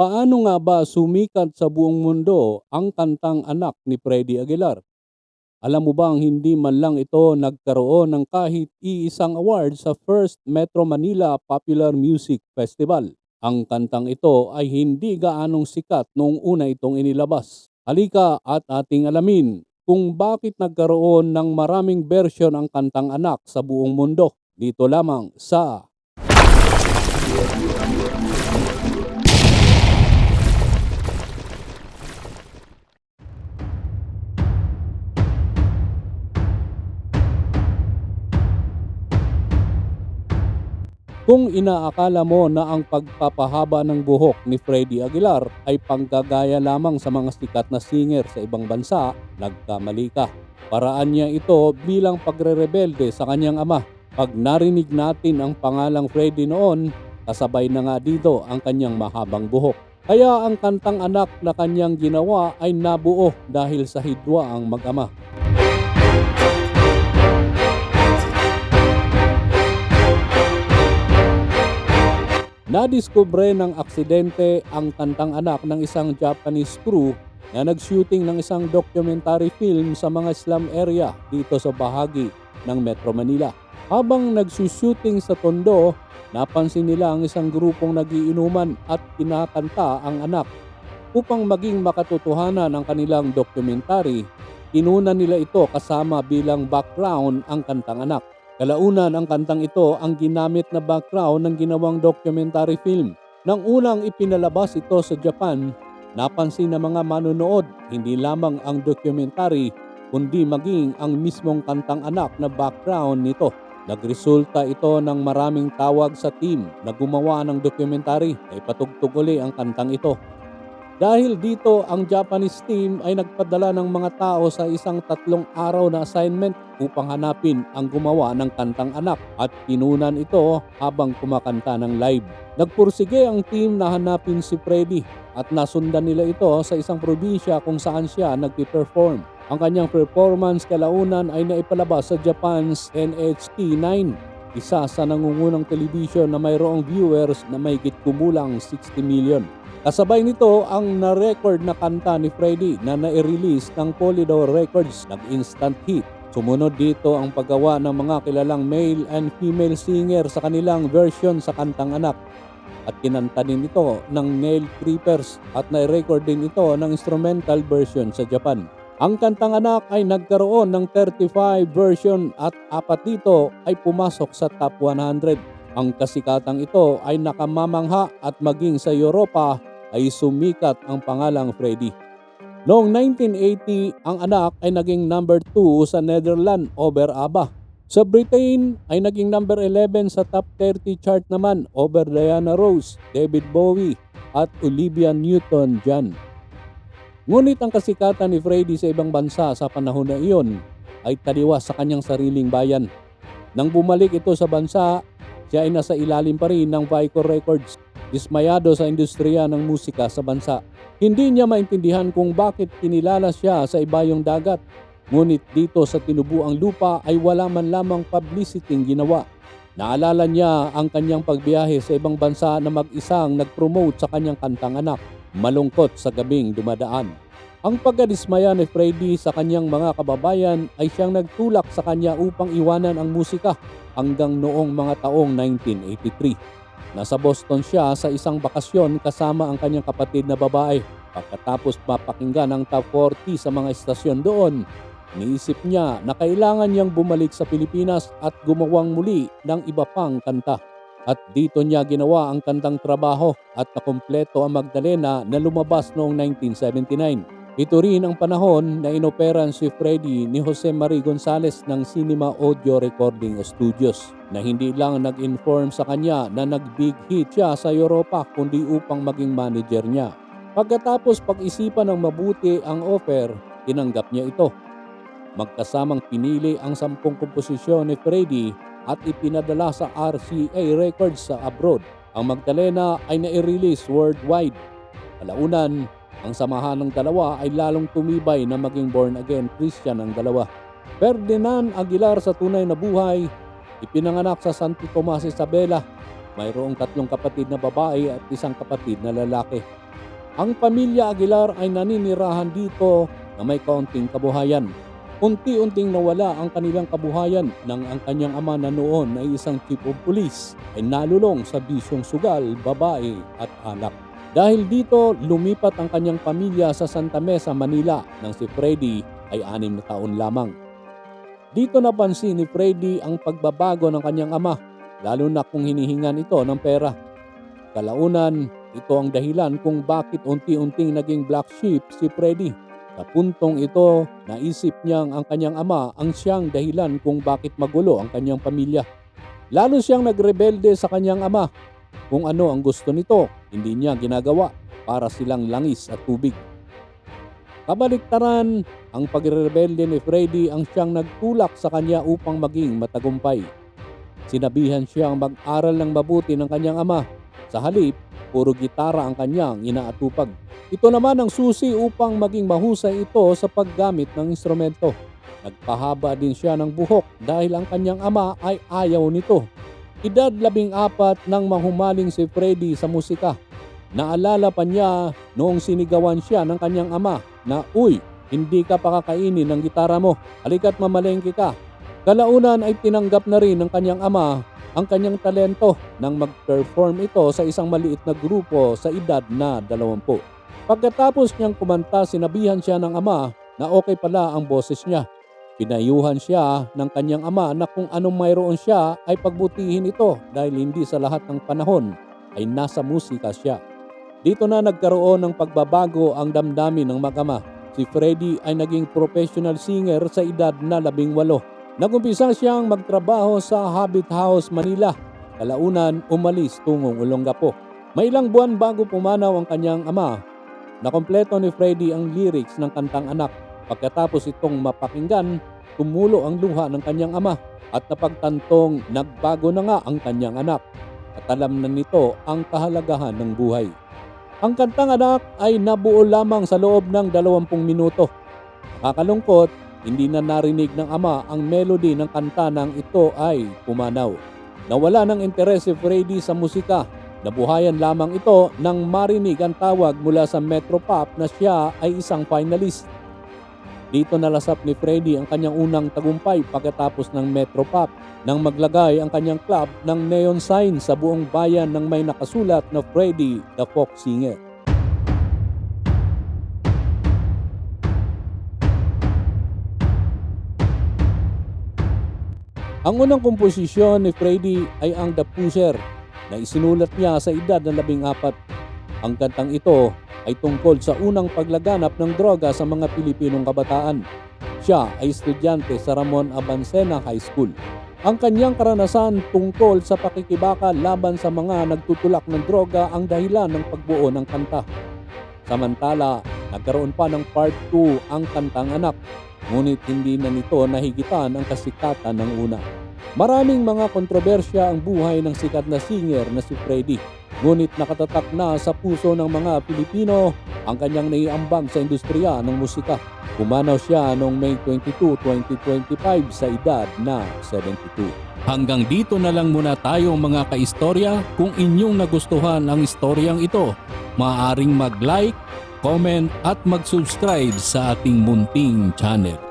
Paano nga ba sumikat sa buong mundo ang kantang anak ni Freddie Aguilar? Alam mo bang hindi man lang ito nagkaroon ng kahit iisang award sa First Metro Manila Popular Music Festival? Ang kantang ito ay hindi gaanong sikat noong una itong inilabas. Halika at ating alamin kung bakit nagkaroon ng maraming version ang kantang anak sa buong mundo. Dito lamang sa Kung inaakala mo na ang pagpapahaba ng buhok ni Freddie Aguilar ay panggagaya lamang sa mga sikat na singer sa ibang bansa, nagkamali ka. Paraan niya ito bilang pagrerebelde sa kanyang ama. Pag narinig natin ang pangalang Freddie noon, kasabay na nga dito ang kanyang mahabang buhok. Kaya ang kantang anak na kanyang ginawa ay nabuo dahil sa hidwa ang mag-ama. Nadiskubre ng aksidente ang kantang anak ng isang Japanese crew na nag-shooting ng isang documentary film sa mga slum area dito sa bahagi ng Metro Manila. Habang nagsushooting sa Tondo, napansin nila ang isang grupong nagiinuman at kinakanta ang anak. Upang maging makatotohanan ang kanilang documentary, kinunan nila ito kasama bilang background ang kantang anak. Kalaunan ang kantang ito ang ginamit na background ng ginawang documentary film. Nang unang ipinalabas ito sa Japan, napansin ng mga manonood hindi lamang ang documentary kundi maging ang mismong kantang anak na background nito. Nagresulta ito ng maraming tawag sa team na gumawa ng documentary na ipatugtog uli ang kantang ito. Dahil dito, ang Japanese team ay nagpadala ng mga tao sa isang tatlong araw na assignment upang hanapin ang gumawa ng kantang anak at kinunan ito habang kumakanta ng live. Nagpursige ang team na hanapin si Freddy at nasundan nila ito sa isang probinsya kung saan siya nagpi-perform. Ang kanyang performance kalaunan ay naipalabas sa Japan's NHK 9, isa sa nangungunang television na mayroong viewers na may kumulang 60 million. Kasabay nito ang na-record na kanta ni Freddie na nai-release ng Polydor Records nag-instant hit. Sumunod dito ang paggawa ng mga kilalang male and female singer sa kanilang version sa kantang anak. At kinanta din ito ng Nail Creepers at nai-record din ito ng instrumental version sa Japan. Ang kantang anak ay nagkaroon ng 35 version at apat dito ay pumasok sa top 100. Ang kasikatang ito ay nakamamangha at maging sa Europa ay sumikat ang pangalang Freddy. Noong 1980, ang anak ay naging number 2 sa Netherlands over ABBA. Sa Britain ay naging number 11 sa top 30 chart naman over Diana Rose, David Bowie at Olivia Newton-John. Ngunit ang kasikatan ni Freddie sa ibang bansa sa panahon na iyon ay taliwas sa kanyang sariling bayan. Nang bumalik ito sa bansa, siya ay nasa ilalim pa rin ng Vicor Records dismayado sa industriya ng musika sa bansa. Hindi niya maintindihan kung bakit kinilala siya sa ibayong dagat. Ngunit dito sa tinubuang lupa ay wala man lamang publicity ginawa. Naalala niya ang kanyang pagbiyahe sa ibang bansa na mag-isang nag-promote sa kanyang kantang anak, malungkot sa gabing dumadaan. Ang pagkadismaya ni Freddy sa kanyang mga kababayan ay siyang nagtulak sa kanya upang iwanan ang musika hanggang noong mga taong 1983. Nasa Boston siya sa isang bakasyon kasama ang kanyang kapatid na babae. Pagkatapos mapakinggan ang top 40 sa mga estasyon doon, niisip niya na kailangan niyang bumalik sa Pilipinas at gumawang muli ng iba pang kanta. At dito niya ginawa ang kantang trabaho at nakumpleto ang Magdalena na lumabas noong 1979. Ito rin ang panahon na inoperan si Freddy ni Jose Marie Gonzalez ng Cinema Audio Recording Studios na hindi lang nag-inform sa kanya na nag-big hit siya sa Europa kundi upang maging manager niya. Pagkatapos pag-isipan ng mabuti ang offer, tinanggap niya ito. Magkasamang pinili ang sampung komposisyon ni Freddy at ipinadala sa RCA Records sa abroad. Ang Magdalena ay nai-release worldwide. Alaunan, ang samahan ng dalawa ay lalong tumibay na maging born again Christian ang dalawa. Ferdinand Aguilar sa tunay na buhay, ipinanganak sa Santo Tomas Isabela. Mayroong tatlong kapatid na babae at isang kapatid na lalaki. Ang pamilya Aguilar ay naninirahan dito na may kaunting kabuhayan. Unti-unting nawala ang kanilang kabuhayan nang ang kanyang ama na noon ay isang chief of police ay nalulong sa bisyong sugal, babae at alak. Dahil dito, lumipat ang kanyang pamilya sa Santa Mesa, Manila nang si Freddy ay anim na taon lamang. Dito napansin ni Freddy ang pagbabago ng kanyang ama, lalo na kung hinihingan ito ng pera. Kalaunan, ito ang dahilan kung bakit unti-unting naging black sheep si Freddy. Sa puntong ito, naisip niyang ang kanyang ama ang siyang dahilan kung bakit magulo ang kanyang pamilya. Lalo siyang nagrebelde sa kanyang ama. Kung ano ang gusto nito, hindi niya ginagawa para silang langis at tubig. Kabaliktaran, ang pagrebelde ni Freddy ang siyang nagtulak sa kanya upang maging matagumpay. Sinabihan siyang mag-aral ng mabuti ng kanyang ama. Sa halip, puro gitara ang kanyang inaatupag. Ito naman ang susi upang maging mahusay ito sa paggamit ng instrumento. Nagpahaba din siya ng buhok dahil ang kanyang ama ay ayaw nito. Edad labing apat nang mahumaling si Freddy sa musika. Naalala pa niya noong sinigawan siya ng kanyang ama na, Uy, hindi ka pakakainin ng gitara mo, halika't mamalengke ka. Kalaunan ay tinanggap na rin ng kanyang ama ang kanyang talento nang mag-perform ito sa isang maliit na grupo sa edad na 20. Pagkatapos niyang kumanta, sinabihan siya ng ama na okay pala ang boses niya. Pinayuhan siya ng kanyang ama na kung anong mayroon siya ay pagbutihin ito dahil hindi sa lahat ng panahon ay nasa musika siya. Dito na nagkaroon ng pagbabago ang damdamin ng mag-ama. Si Freddy ay naging professional singer sa edad na labing walo. Nagumpisa siyang magtrabaho sa Habit House, Manila. Kalaunan, umalis tungong Olongapo. May ilang buwan bago pumanaw ang kanyang ama. Nakompleto ni Freddy ang lyrics ng kantang anak. Pagkatapos itong mapakinggan, tumulo ang luha ng kanyang ama at napagtantong nagbago na nga ang kanyang anak at alam na nito ang kahalagahan ng buhay. Ang kantang anak ay nabuo lamang sa loob ng 20 minuto. Nakakalungkot, hindi na narinig ng ama ang melody ng kanta nang ito ay pumanaw. Nawala ng interes si Freddy sa musika. Nabuhayan lamang ito nang marinig ang tawag mula sa Metropop na siya ay isang finalist. Dito nalasap ni Freddy ang kanyang unang tagumpay pagkatapos ng Metropop nang maglagay ang kanyang club ng neon sign sa buong bayan ng may nakasulat na Freddy the Folk Singer. Ang unang komposisyon ni Freddy ay ang The Pusher na isinulat niya sa edad ng labing apat. Ang kantang ito ay tungkol sa unang paglaganap ng droga sa mga Pilipinong kabataan. Siya ay estudyante sa Ramon Abancena High School. Ang kanyang karanasan tungkol sa pakikibaka laban sa mga nagtutulak ng droga ang dahilan ng pagbuo ng kanta. Samantala, nagkaroon pa ng part 2 ang kantang anak, ngunit hindi na nito nahigitan ang kasikatan ng una. Maraming mga kontrobersya ang buhay ng sikat na singer na si Freddy. Ngunit nakatatak na sa puso ng mga Pilipino ang kanyang naiambag sa industriya ng musika. Pumanaw siya noong May 22, 2025 sa edad na 72. Hanggang dito na lang muna tayo mga kaistorya. Kung inyong nagustuhan ang istoryang ito, maaaring mag-like, comment at mag-subscribe sa ating munting channel.